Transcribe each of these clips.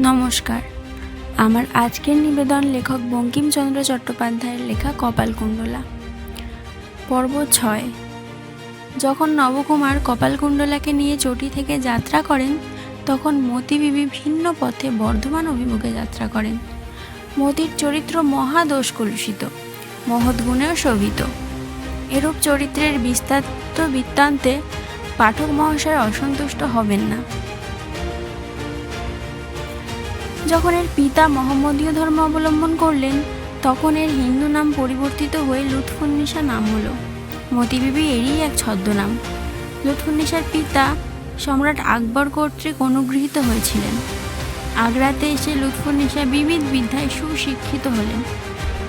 নমস্কার। আমার আজকের নিবেদন লেখক বঙ্কিমচন্দ্র চট্টোপাধ্যায়ের লেখা কপালকুণ্ডলা পর্ব ছয়। যখন নবকুমার কপালকুণ্ডলাকে নিয়ে চটি থেকে যাত্রা করেন, তখন মতি বিবি ভিন্ন পথে বর্ধমান অভিমুখে যাত্রা করেন। মতির চরিত্র মহাদোষ কলুষিত, মহৎ গুণেও শোভিত। এরূপ চরিত্রের বিস্তারিত বৃত্তান্তে পাঠক মহাশয় অসন্তুষ্ট হবেন না। যখন এর পিতা মোহাম্মদীয় ধর্ম অবলম্বন করলেন, তখন এর হিন্দু নাম পরিবর্তিত হয়ে লুৎফুন্নিসা নাম হলো। মতিবিবি এরই এক ছদ্মনাম। লুৎফুন্নিসার পিতা সম্রাট আকবর কর্তৃক অনুগৃহীত হয়েছিলেন। আগ্রাতে এসে লুৎফুন্নিসা বিবিধ বিদ্যায় সুশিক্ষিত হলেন।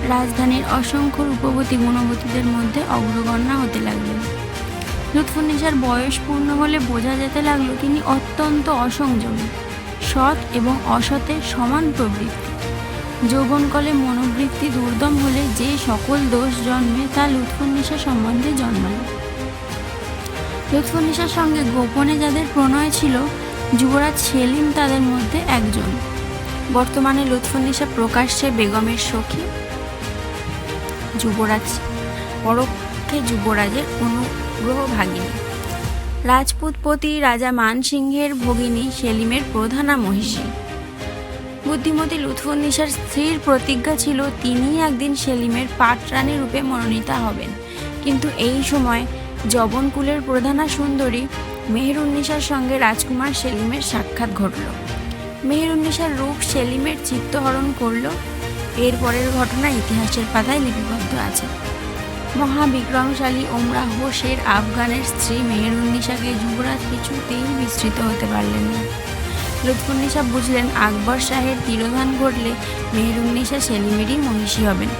রাজধানীর অসংখ্য রূপবতী গুণবতীদের মধ্যে অগ্রগণ্যা হতে লাগলেন। লুৎফুন্নিসার বয়স পূর্ণ হলে বোঝা যেতে লাগল, তিনি অত্যন্ত অসংযমী। সৎ এবং অসতে সমান প্রবৃত্তি। যৌবনকালে মনোবৃত্তি দুর্দম হলে যে সকল দোষ জন্মে তা লুৎফুন্নিসা সম্বন্ধে জন্মালো লুৎফুন্নিসার সঙ্গে গোপনে যাদের প্রণয় ছিল, যুবরাজ সেলিম তাদের মধ্যে একজন। বর্তমানে লুৎফুন্নিসা প্রকাশ্যে বেগমের সখী। যুবরাজ পরোক্ষে যুবরাজের অনুগ্রহ ভাগিনী রাজপুতপতি রাজা মানসিংহের ভগিনী সেলিমের প্রধানা মহিষী। বুদ্ধিমতী লুৎফুন্নিসার স্ত্রীর প্রতিজ্ঞা ছিল, তিনিই একদিন সেলিমের পাটরানী রূপে মনোনীতা হবেন। কিন্তু এই সময় জবনকুলের প্রধানা সুন্দরী মেহেরুন্নিসার সঙ্গে রাজকুমার সেলিমের সাক্ষাৎ ঘটল। মেহেরুন্নিসার রূপ সেলিমের চিত্তহরণ করল। এরপরের ঘটনা ইতিহাসের পাতায় লিপিবদ্ধ আছে। মহাবিক্রমশালী ওমরাহ শের আফগানের স্ত্রী মেহেরুন্নিসাকে যুবরাজ কিছুতেই বিস্তৃত হতে পারলেন না। লুৎফুন্নিসা বুঝলেন আকবর শাহের তিরোধান ঘটলে মেহেরুন্নিসা সেলিমেরই মহিষী হবেন।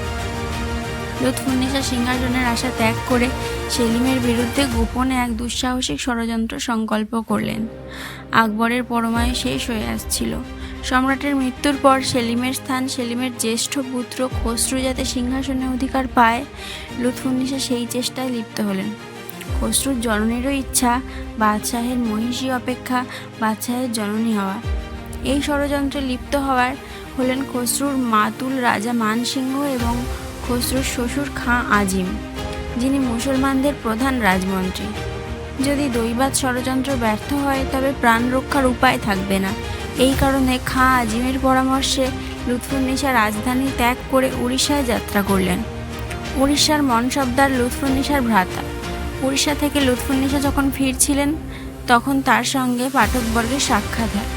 লুৎফুন্নিসা সিংহাসনের আশা ত্যাগ করে সেলিমের বিরুদ্ধে গোপনে এক দুঃসাহসিক ষড়যন্ত্র সংকল্প করলেন। আকবরের পরমায়ু শেষ হয়ে আসছিল। সম্রাটের মৃত্যুর পর সেলিমের স্থান, সেলিমের জ্যেষ্ঠ পুত্র খসরু যাতে সিংহাসনে অধিকার পায় লুৎফুন্নিসা সেই চেষ্টায় লিপ্ত হলেন। খসরুর জননীরও ইচ্ছা, বাদশাহের মহিষী অপেক্ষা, বাদশাহের জননী হওয়া এই ষড়যন্ত্রে লিপ্ত হওয়ার হলেন খসরুর মাতুল রাজা মানসিংহ এবং খসরুর শ্বশুর খাঁ আজিম, যিনি মুসলমানদের প্রধান রাজমন্ত্রী। যদি দৈবাত ষড়যন্ত্র ব্যর্থ হয়, তবে প্রাণ রক্ষার উপায় থাকবে না। এই কারণে খাঁ আজিমের পরামর্শে লুৎফুন্নিসা রাজধানী ত্যাগ করে উড়িষ্যায় যাত্রা করলেন। উড়িষ্যার মনসবদার লুৎফুন্নিসার ভ্রাতা। উড়িষ্যা থেকে লুৎফুন্নিসা যখন ফিরছিলেন, তখন তার সঙ্গে পাঠকবর্গের সাক্ষাৎ হয়।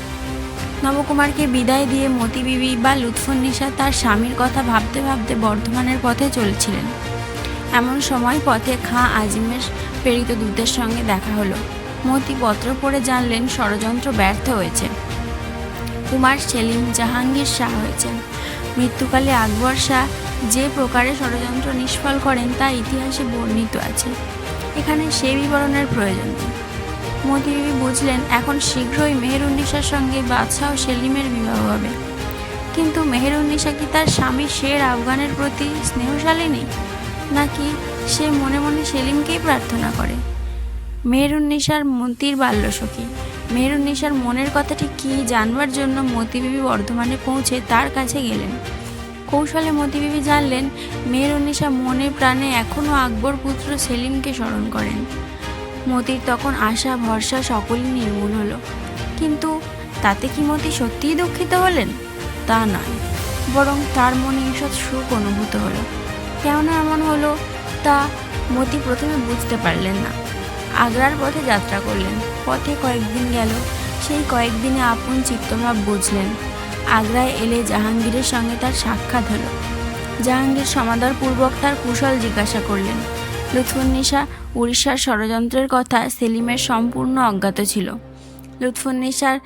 নবকুমারকে বিদায় দিয়ে মতি বিবি বা লুৎফুন্নিসা তার স্বামীর কথা ভাবতে ভাবতে বর্ধমানের পথে চলছিলেন। এমন সময় পথে খাঁ আজিমের প্রেরিত দূতের সঙ্গে দেখা হলো। মতি পত্র পড়ে জানলেন, ষড়যন্ত্র ব্যর্থ হয়েছে। কুমার সেলিম জাহাঙ্গীর শাহ হয়েছেন। মৃত্যুকালে আকবর শাহ যে প্রকারে ষড়যন্ত্র নিষ্ফল করেন তা ইতিহাসে বর্ণিত আছে। এখানে সে বিবরণের প্রয়োজন নেই। মতিবিবি বুঝলেন, এখন শীঘ্রই মেহেরুন্নিসার সঙ্গে বাদশাহ সেলিমের বিবাহ হবে। কিন্তু মেহেরুন্নিসা কি তার স্বামী শের আফগানের প্রতি স্নেহশালিনী নাকি সে মনে মনে সেলিমকেই প্রার্থনা করে? মেহেরুন্নিসার মতির বাল্যসখী। মেহেরুন্নিসার মনের কথাটি কী জানবার জন্য মতিবিবি বর্ধমানে পৌঁছে তার কাছে গেলেন। কৌশলে মতিবিবি জানলেন মেহেরুন্নিসা মনে প্রাণে এখনও আকবর পুত্র সেলিমকে স্মরণ করেন। মতির তখন আশা, ভরসা সকলই নির্মূল হলো। কিন্তু তাতে কি মতি সত্যিই দুঃখিত হলেন? তা নয়, বরং তার মনে ঈষৎ সুখ অনুভূত হলো। কেন এমন হলো তা মতি প্রথমে বুঝতে পারলেন না। আগ্রার পথে যাত্রা করলেন। পথে কয়েকদিন গেল। সেই কয়েকদিনে আপন চিত্তভাব বুঝলেন। আগ্রায় এলে জাহাঙ্গীরের সঙ্গে তার সাক্ষাৎ হলো। জাহাঙ্গীর সমাদরপূর্বক তার কুশল জিজ্ঞাসা করলেন। লুৎফুন্নিসা উড়িষ্যার ষড়যন্ত্রের কথা সেলিমের সম্পূর্ণ অজ্ঞাত ছিল। লুৎফুন্নিসার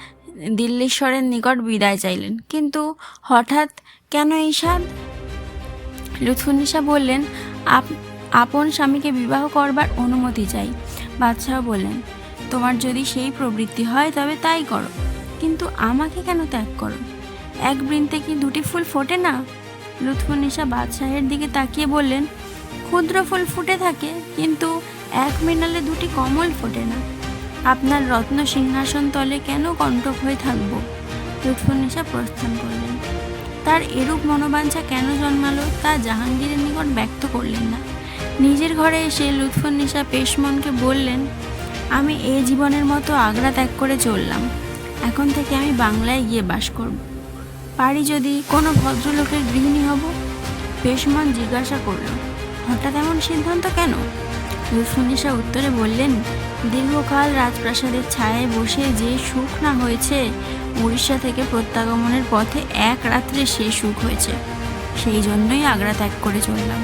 দিল্লীশ্বরের নিকট বিদায় চাইলেন। কিন্তু হঠাৎ কেন সাদ লুৎফুন্নিসা বললেন, আপ আপন স্বামীকে বিবাহ করবার অনুমতি চাই। বাদশাহ বললেন, তোমার যদি সেই প্রবৃত্তি হয় তবে তাই করো, কিন্তু আমাকে কেন ত্যাগ করো? এক বৃন্তে কি দুটি ফুল ফোটে না? লুৎফুন্নিসা বাদশাহের দিকে তাকিয়ে বললেন, ক্ষুদ্র ফুল ফুটে থাকে, কিন্তু এক মৃণালে দুটি কমল ফোটে না। আপনার রত্ন সিংহাসন তলে কেন কণ্টক হয়ে থাকব? লুৎফুন্নেসা প্রস্থান করলেন, তার এরূপ মনোবাঞ্ছা কেন জন্মালো তা জাহাঙ্গীরের নিকট ব্যক্ত করলেন না। নিজের ঘরে এসে লুৎফুন্নেসা পেশমনকে বললেন, আমি এই জীবনের মতো আগ্রা ত্যাগ করে চললাম। এখন থেকে আমি বাংলায় গিয়ে বাস করব। পারি যদি কোনো ভদ্রলোকের গৃহিণী হব? পেশমন জিজ্ঞাসা করল, হঠাৎ এমন সিদ্ধান্ত কেন? লুৎফুন্নেসা উত্তরে বললেন, দীর্ঘকাল রাজপ্রাসাদের ছায়ায় বসে যে সুখ না হয়েছে, উড়িষ্যা থেকে প্রত্যাগমনের পথে এক রাত্রে সে সুখ হয়েছে। সেই জন্যই আগ্রা ত্যাগ করে চললাম।